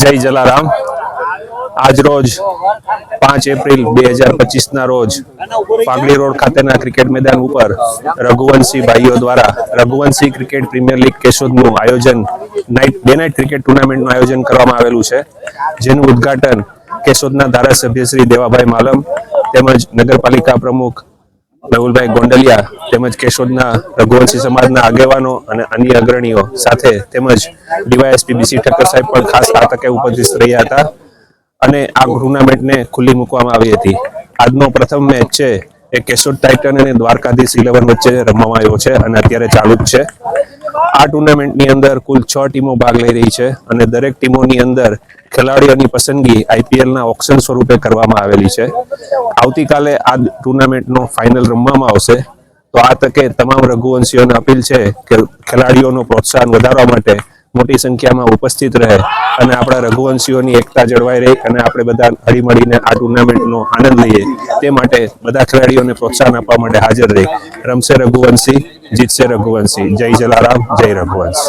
જય જલારામ. આજ રોજ પાંચ એપ્રિલ બે હજાર પચીસ ના રોજ પાગડી રોડ ખાતેના ક્રિકેટ મેદાન ઉપર રઘુવંશી ભાઈઓ દ્વારા રઘુવંશી ક્રિકેટ પ્રીમિયર લીગ કેશોદનું આયોજન નાઇટ, ડે નાઇટ ક્રિકેટ ટુર્નામેન્ટનું આયોજન કરવામાં આવેલું છે. જેનું ઉદ્ઘાટન કેશોદના ધારાસભ્ય શ્રી દેવાભાઈ માલમ તેમજ નગરપાલિકા પ્રમુખ મેહુલભાઈ ગોંડલિયા તેમજ કેશોદના રઘુવંશી સમાજના આગેવાનો અને અન્ય અગ્રણીઓ સાથે તેમજ ડીવાયએસપી બીસી ઠક્કર સાહેબ પણ ખાસ આ તકે ઉપસ્થિત રહ્યા હતા અને આ ટુર્નામેન્ટને ખુલ્લી મૂકવામાં આવી હતી. આજનો પ્રથમ મેચ છે એ કેશોદ ટાઇટન અને દ્વારકાધીશ ઇલેવન વચ્ચે રમવામાં આવ્યો છે અને અત્યારે ચાલુ જ છે. આ ટુર્નામેન્ટની અંદર કુલ છ ટીમો ભાગ લઈ રહી છે અને દરેક ટીમોની અંદર ખેલાડીઓની પસંદગી આઈપીએલના ઓક્શન સ્વરૂપે કરવામાં આવેલી છે. આવતીકાલે આ ટુર્નામેન્ટનો ફાઇનલ રમવામાં આવશે. તો આ તકે તમામ રઘુવંશીઓને અપીલ છે કે ખેલાડીઓનું પ્રોત્સાહન વધારવા માટે મોટી સંખ્યામાં ઉપસ્થિત રહે અને આપણા રઘુવંશીઓની એકતા જળવાઈ રહે અને આપણે બધા હળીમળીને આ ટુર્નામેન્ટનો આનંદ લઈએ. તે માટે બધા ખેલાડીઓને પ્રોત્સાહન આપવા માટે હાજર રહી. રમશે રઘુવંશી, જીતશે રઘુવંશી. જય જલારામ, જય રઘુવંશ.